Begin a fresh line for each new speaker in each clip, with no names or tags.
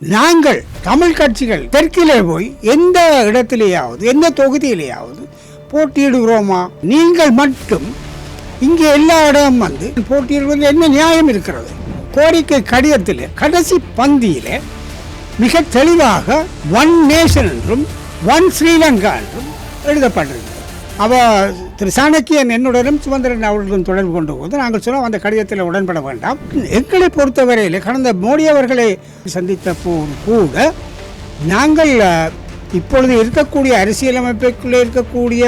நாங்கள் தமிழ் கட்சிகள் தெற்கிலே போய் எந்த இடத்திலேயாவது எந்த தொகுதியிலேயாவது போட்டியிடுகிறோமா? நீங்கள் மட்டும் இங்கே எல்லா இடமும் வந்து போட்டியிடுவது என்ன நியாயம் இருக்கிறது? கோரிக்கை கடிதத்தில் கடைசி பந்தியில் மிக தெளிவாக ஒன் நேஷன் என்றும் ஒன் ஸ்ரீலங்கா என்றும் எழுதப்பட்டிருக்கிறது. அவ திரு சாணக்கியன் என்னுடனும் சுதந்திரன் அவர்களும் தொடர்பு கொண்டு போது நாங்கள் சொன்னோம் அந்த கடிதத்தில் உடன்பட வேண்டாம். எங்களை பொறுத்தவரையில் கடந்த மோடி அவர்களை சந்தித்த போது கூட நாங்கள் இப்பொழுது இருக்கக்கூடிய அரசியலமைப்புக்குள்ளே இருக்கக்கூடிய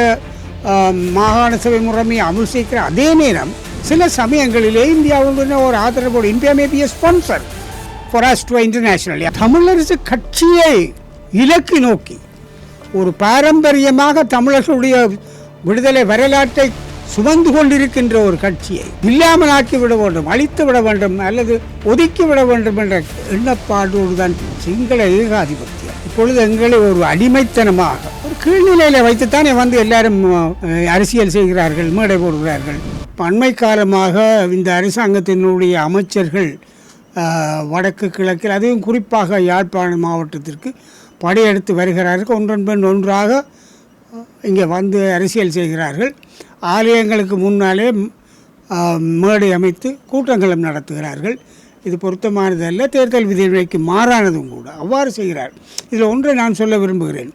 மாகாண சபை முறைமையை அமல் செய்கிற அதே நேரம் சில சமயங்களிலே இந்தியாவுடன் ஒரு ஆதரவோடு India may be sponsor for us to international Tamilarasu கட்சியை இலக்கு நோக்கி ஒரு பாரம்பரியமாக தமிழர்களுடைய விடுதலை வரலாற்றை சுமந்து கொண்டிருக்கின்ற ஒரு கட்சியை இல்லாமல் ஆக்கி விட வேண்டும் அழித்து விட வேண்டும் அல்லது ஒதுக்கி விட வேண்டும் என்ற எண்ணப்பாடோடு தான் சிங்கள ஏகாதிபத்தியம். இப்பொழுது எங்களை ஒரு அடிமைத்தனமாக ஒரு கீழ்நிலையில் வைத்துத்தானே வந்து எல்லாரும் அரசியல் செய்கிறார்கள் மேடை போடுகிறார்கள். இப்ப காலமாக இந்த அரசாங்கத்தினுடைய அமைச்சர்கள் வடக்கு கிழக்கில் அதையும் குறிப்பாக யாழ்ப்பாண மாவட்டத்திற்கு படையெடுத்து வருகிறார்கள். ஒன்றன் ஒன்றாக இங்கே வந்து அரசியல் செய்கிறார்கள். ஆலயங்களுக்கு முன்னாலே மேடை அமைத்து கூட்டங்களும் நடத்துகிறார்கள். இது பொருத்தமானதல்ல. தேர்தல் விதிமுறைக்கு மாறானதும் கூட. அவ்வாறு செய்கிறார். இதில் ஒன்றை நான் சொல்ல விரும்புகிறேன்.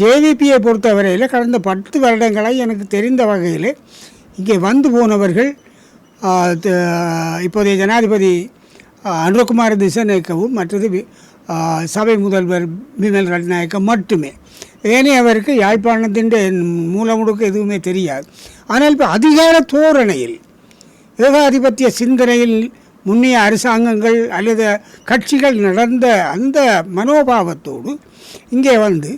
ஜேவிபியை பொறுத்தவரையில் கடந்த பத்து வருடங்களாக எனக்கு தெரிந்த வகையில் இங்கே வந்து போனவர்கள் இப்போதைய ஜனாதிபதி அனுரகுமார் திசநாயக்கவும் மற்றது சபை முதல்வர் பிமல் ரட்நாயக்கம் மட்டுமே. ஏனையவருக்கு யாழ்ப்பாணத்தின் மூலமுடுக்கு எதுவுமே தெரியாது. ஆனால் இப்போ அதிகார தோரணையில் ஏகாதிபத்திய சிந்தனையில் முன்னைய அரசாங்கங்கள் அல்லது கட்சிகள் நடந்த அந்த மனோபாவத்தோடு இங்கே வந்து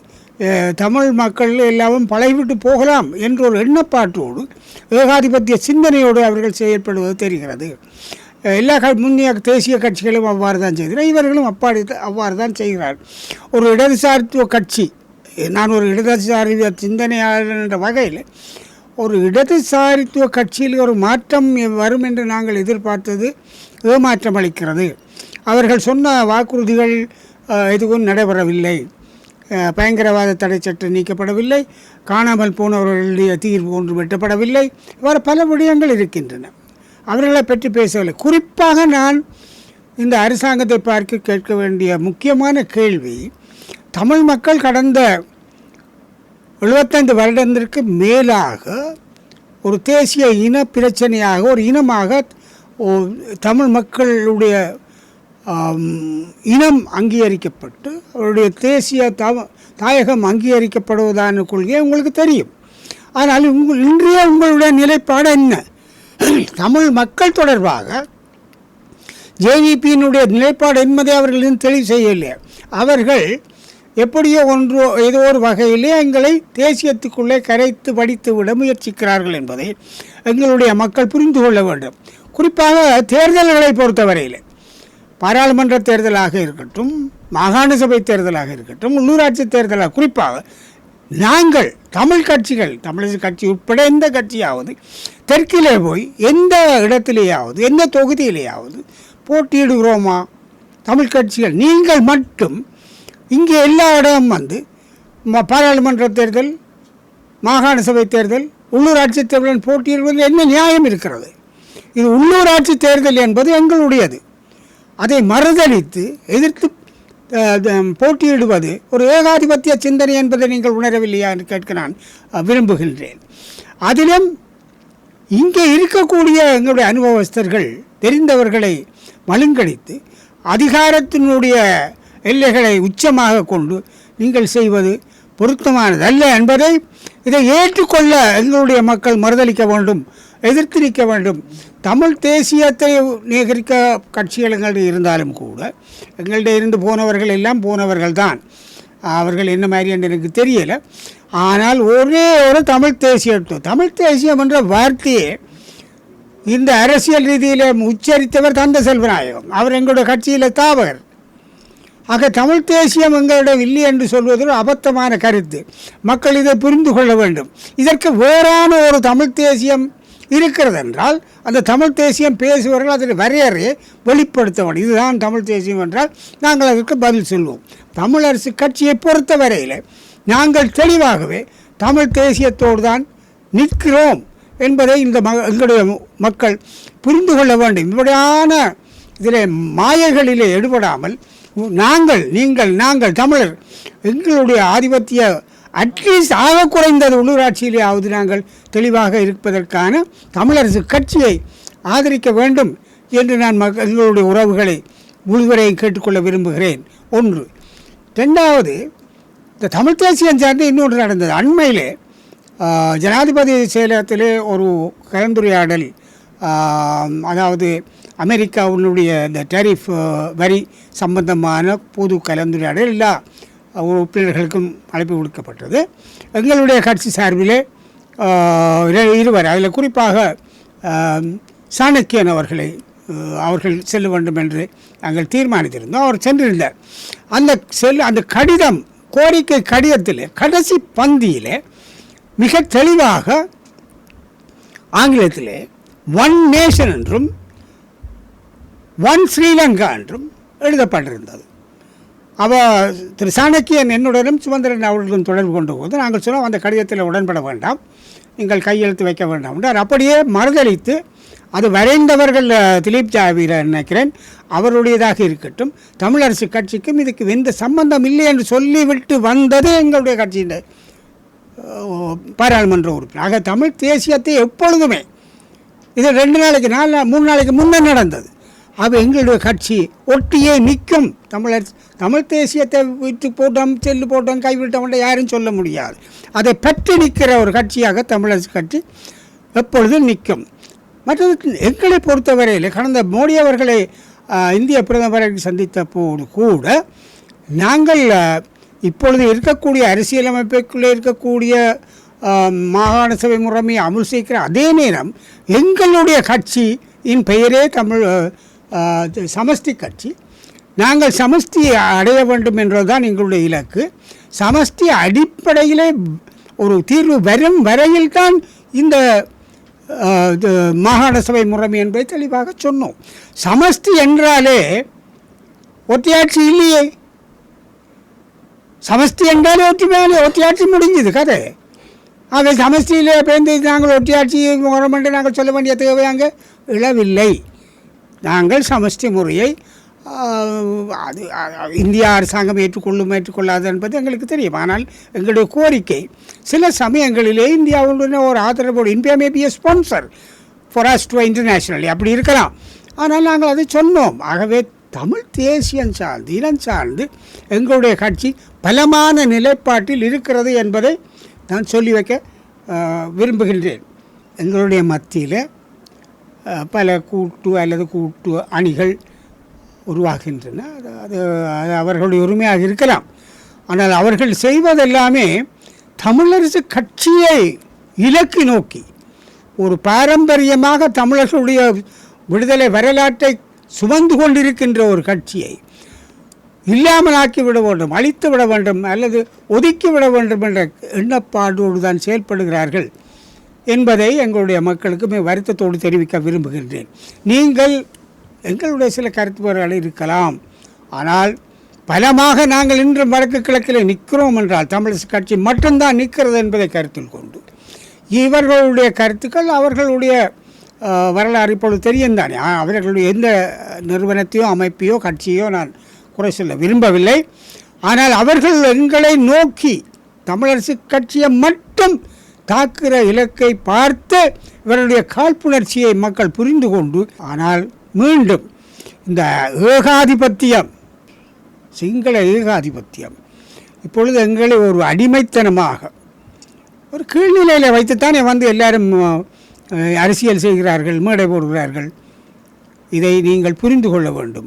தமிழ் மக்கள் எல்லாரும் பழகிவிட்டு போகலாம் என்ற ஒரு எண்ணப்பாட்டோடு ஏகாதிபத்திய சிந்தனையோடு அவர்கள் செயல்படுவது தெரிகிறது. எல்லா க முன்னைய தேசிய கட்சிகளும் அவ்வாறு தான் செய்கிறார் இவர்களும் அப்பாடி அவ்வாறு தான் செய்கிறார். ஒரு இடதுசாரித்துவ கட்சி நான் ஒரு இடதுசாரி சிந்தனையாளர் என்ற வகையில் ஒரு இடதுசாரித்துவ கட்சியில் ஒரு மாற்றம் வரும் என்று நாங்கள் எதிர்பார்த்தது ஏமாற்றம் அளிக்கிறது. அவர்கள் சொன்ன வாக்குறுதிகள் எதுவும் நடைபெறவில்லை. பயங்கரவாத தடை சட்டம் நீக்கப்படவில்லை. காணாமல் போனவர்களுடைய தீர்வு ஒன்று வெட்டப்படவில்லை. இவ்வாறு பல விடயங்கள் இருக்கின்றன. அவர்களை பற்றி பேசவில்லை. குறிப்பாக நான் இந்த அரசாங்கத்தை பார்க்க கேட்க வேண்டிய முக்கியமான கேள்வி தமிழ் மக்கள் கடந்த எழுபத்தைந்து வருடத்திற்கு மேலாக ஒரு தேசிய இன பிரச்சனையாக ஒரு இனமாக தமிழ் மக்களுடைய இனம் அங்கீகரிக்கப்பட்டு அவருடைய தேசிய தவ தாயகம் அங்கீகரிக்கப்படுவதான கொள்கையை உங்களுக்கு தெரியும். ஆனால் உங்கள் இன்றைய உங்களுடைய நிலைப்பாடு என்ன? தமிழ் மக்கள் தொடர்பாக ஜேவிபியினுடைய நிலைப்பாடு என்பதை அவர்கள் தெளிவு செய்யவில்லை. அவர்கள் எப்படியோ ஒன்று ஏதோ ஒரு வகையிலே எங்களை தேசியத்துக்குள்ளே கரைத்து வடித்து விட முயற்சிக்கிறார்கள் என்பதை எங்களுடைய மக்கள் புரிந்து கொள்ள வேண்டும். குறிப்பாக தேர்தல்களை பொறுத்தவரையில் பாராளுமன்ற தேர்தலாக இருக்கட்டும் மாகாண சபை தேர்தலாக இருக்கட்டும் உள்ளூராட்சி தேர்தலாக குறிப்பாக நாங்கள் தமிழ் கட்சிகள் தமிழக கட்சி உட்பட எந்த கட்சியாவது தெற்கிலே போய் எந்த இடத்திலேயாவது எந்த தொகுதியிலேயாவது போட்டியிடுகிறோமா? தமிழ் கட்சிகள் நீங்கள் மட்டும் இங்கே எல்லா இடமும் வந்து ம- பாராளுமன்ற தேர்தல் மாகாண சபை தேர்தல் உள்ளூராட்சி தேர்தல் போட்டியிடுவதில் என்ன நியாயம் இருக்கிறது? இது உள்ளூராட்சி தேர்தல் என்பது எங்களுடையது. அதை மறுதளித்து எதிர்த்து போட்டியிடுவது ஒரு ஏகாதிபத்திய சிந்தனை என்பதை நீங்கள் உணரவில்லையா என்று கேட்க நான் விரும்புகின்றேன். அதிலும் இங்கே இருக்கக்கூடிய எங்களுடைய அனுபவஸ்தர்கள் தெரிந்தவர்களை மழுங்கடித்து அதிகாரத்தினுடைய எல்லைகளை உச்சமாக கொண்டு நீங்கள் செய்வது பொருத்தமானதல்ல என்பதை இதை ஏற்றுக்கொள்ள எங்களுடைய மக்கள் மறுதளிக்க வேண்டும் எதிர்த்து நிற்க வேண்டும். தமிழ் தேசியத்தை நிகரிக்க கட்சிகள் எங்கள்கிட்ட இருந்தாலும் கூட எங்கள்கிட்ட இருந்து போனவர்கள் எல்லாம் போனவர்கள் தான். அவர்கள் என்ன மாதிரி என்று எனக்கு தெரியலை. ஆனால் ஒரே ஒரு தமிழ் தேசியத்துவம் தமிழ் தேசியம் என்ற வார்த்தையே இந்த அரசியல் ரீதியில் உச்சரித்தவர் தந்த செல்வநாயகம். அவர் எங்களுடைய கட்சியில் தாவர் ஆக தமிழ் தேசியம் எங்களிடம் இல்லை என்று சொல்வது ஒரு அபத்தமான கருத்து. மக்கள் இதை புரிந்து கொள்ள வேண்டும். இதற்கு வேறான ஒரு தமிழ் தேசியம் இருக்கிறது என்றால் அந்த தமிழ் தேசியம் பேசுபவர்கள் அதில் வரையறையை வெளிப்படுத்த வேண்டும். இதுதான் தமிழ் தேசியம் என்றால் நாங்கள் அதற்கு பதில் சொல்வோம். தமிழரசு கட்சியை பொறுத்த வரையில் நாங்கள் தெளிவாகவே தமிழ் தேசியத்தோடு தான் நிற்கிறோம் என்பதை இந்த ம எங்களுடைய மக்கள் புரிந்து கொள்ள வேண்டும். இப்படியான இதில் மாயைகளிலே எடுபடாமல் நாங்கள் நீங்கள் நாங்கள் தமிழர். எங்களுடைய ஆதிபத்திய அட்லீஸ்ட் ஆக குறைந்தது உள்ளூராட்சியிலேயாவது நாங்கள் தெளிவாக இருப்பதற்கான தமிழரசு கட்சியை ஆதரிக்க வேண்டும் என்று நான் மக் எங்களுடைய உறவுகளை முழுவரையும் கேட்டுக்கொள்ள விரும்புகிறேன். ஒன்று. ரெண்டாவது இந்த தமிழ் தேசியம் சார்ந்து இன்னொன்று நடந்தது. அண்மையிலே ஜனாதிபதி செயலகத்திலே ஒரு கலந்துரையாடல் அதாவது அமெரிக்காவினுடைய இந்த டெரிஃப் வரி சம்பந்தமான பொது கலந்துரையாடல் எல்லா உறுப்பினர்களுக்கும் அழைப்பு கொடுக்கப்பட்டது எங்களுடைய கட்சி சார்பிலே இருவர் அதில் குறிப்பாக சாணக்கியன் அவர்களை அவர்கள் செல்ல வேண்டும் என்று நாங்கள் தீர்மானித்திருந்தோம். அவர் சென்றிருந்தார். அந்த செல் அந்த கடிதம் கோரிக்கை கடிதத்தில் கடைசி பந்தியிலே மிக தெளிவாக ஆங்கிலத்தில் ஒன் நேஷன் என்றும் ஒன் ஸ்ரீலங்கா என்றும் எழுதப்பட்டிருந்தது. அவ திரு சாணக்கியன் என்னுடனும் சுமந்திரன் அவர்களுடன் தொடர்பு கொண்ட போது நாங்கள் சொன்னோம் அந்த கடிதத்தில் உடன்பட வேண்டாம். நீங்கள் கையெழுத்து வைக்க வேண்டாம் என்றார். அப்படியே மறுதளித்து அது வரைந்தவர்கள் திலீப் ஜாவீர நினைக்கிறேன். அவருடையதாக இருக்கட்டும். தமிழரசு கட்சிக்கும் இதுக்கு எந்த சம்பந்தம் இல்லை என்று சொல்லிவிட்டு வந்தது எங்களுடைய கட்சியின் பாராளுமன்ற உறுப்பினர். ஆக தமிழ் தேசியத்தை எப்பொழுதுமே இது ரெண்டு நாளைக்கு நாலு மூணு நாளைக்கு முன்னே நடந்தது. அவை எங்களுடைய கட்சி. ஒட்டியே நிற்கும். தமிழர் தமிழ் தேசியத்தை விட்டு போட்டோம் செல்லு போட்டோம் கைவிட்டோம்ன்ற யாரும் சொல்ல முடியாது. அதை பற்றி நிற்கிற ஒரு கட்சியாக தமிழரசு கட்சி எப்பொழுதும் நிற்கும். மற்றது எங்களை பொறுத்தவரையில் கடந்த மோடி அவர்களை இந்திய பிரதமரை சந்தித்த போது கூட நாங்கள் இப்பொழுது இருக்கக்கூடிய அரசியலமைப்புக்குள்ளே இருக்கக்கூடிய மாகாண சபை முறைமையை அமுல் செய்கிற அதே நேரம் எங்களுடைய கட்சியின் பெயரே தமிழ் சமஷ்டி கட்சி. நாங்கள் சமஷ்டியை அடைய வேண்டும் என்பதுதான் எங்களுடைய இலக்கு. சமஷ்டி அடிப்படையிலே ஒரு தீர்வு வரும் வரையில்தான் இந்த இது மாகாண சபை முறைமை என்பதை தெளிவாக சொன்னோம். சமஷ்டி என்றாலே ஒத்தியாட்சி இல்லையே. சமஷ்டி என்றாலே ஒற்றுமையாலே ஒத்தியாட்சி முடிஞ்சது கதை. அது சமஷ்டியிலே பேருந்து நாங்கள் ஒற்றையாட்சி கவர்மெண்ட்டை நாங்கள் சொல்ல வேண்டிய தேவை அங்கே இழவில்லை. நாங்கள் சமஷ்டி முறையை அது இந்திய அரசாங்கம் ஏற்றுக்கொள்ளும் ஏற்றுக்கொள்ளாது என்பது எங்களுக்கு தெரியும். ஆனால் எங்களுடைய கோரிக்கை சில சமயங்களிலே இந்தியாவுடன் ஒரு ஆதரவோடு India may be sponsor for us to internationally அப்படி இருக்கலாம். ஆனால் நாங்கள் அதை சொன்னோம். ஆகவே தமிழ் தேசியம் சார்ந்து இனம் சார்ந்து எங்களுடைய கட்சி பலமான நிலைப்பாட்டில் இருக்கிறது என்பதை நான் சொல்லி வைக்க விரும்புகின்றேன். எங்களுடைய மத்தியில் பல கூட்டு அல்லது கூட்டு அணிகள் உருவாகின்றன. அது அது அது அவர்களுடைய உரிமையாக இருக்கலாம். ஆனால் அவர்கள் செய்வதெல்லாமே தமிழரசு கட்சியை இலக்கு நோக்கி ஒரு பாரம்பரியமாக தமிழர்களுடைய விடுதலை வரலாற்றை சுமந்து கொண்டிருக்கின்ற ஒரு கட்சியை இல்லாமல் ஆக்கி விட வேண்டும் அழித்து விட வேண்டும் அல்லது ஒதுக்கி விட வேண்டும் என்ற எண்ணப்பாடோடு தான் செயல்படுகிறார்கள். என்பதை எங்களுடைய மக்களுக்கு மிக வருத்தத்தோடு தெரிவிக்க விரும்புகின்றேன். நீங்கள் எங்களுடைய சில கருத்துவர்கள் இருக்கலாம். ஆனால் பலமாக நாங்கள் இன்றும் வடக்கு கிழக்கில் நிற்கிறோம் என்றால் தமிழரசு கட்சி மட்டும்தான் நிற்கிறது என்பதை கருத்தில் கொண்டு. இவர்களுடைய கருத்துக்கள் அவர்களுடைய வரலாறு இப்பொழுது தெரியும் தானே. ஆ, அவர்களுடைய எந்த நிறுவனத்தையோ அமைப்பையோ கட்சியோ நான் குறை சொல்ல விரும்பவில்லை. ஆனால் அவர்கள் எங்களை நோக்கி தமிழரசு கட்சியை மட்டும் தாக்குகிற இலக்கை பார்த்து இவருடைய காழ்ப்புணர்ச்சியை மக்கள் புரிந்து கொண்டு ஆனால் மீண்டும் இந்த ஏகாதிபத்தியம் சிங்கள ஏகாதிபத்தியம் இப்பொழுது எங்களை ஒரு அடிமைத்தனமாக ஒரு கீழ்நிலையில் வைத்துத்தானே வந்து எல்லாரும் அரசியல் செய்கிறார்கள் மேடை போடுகிறார்கள் இதை நீங்கள் புரிந்து கொள்ள வேண்டும்.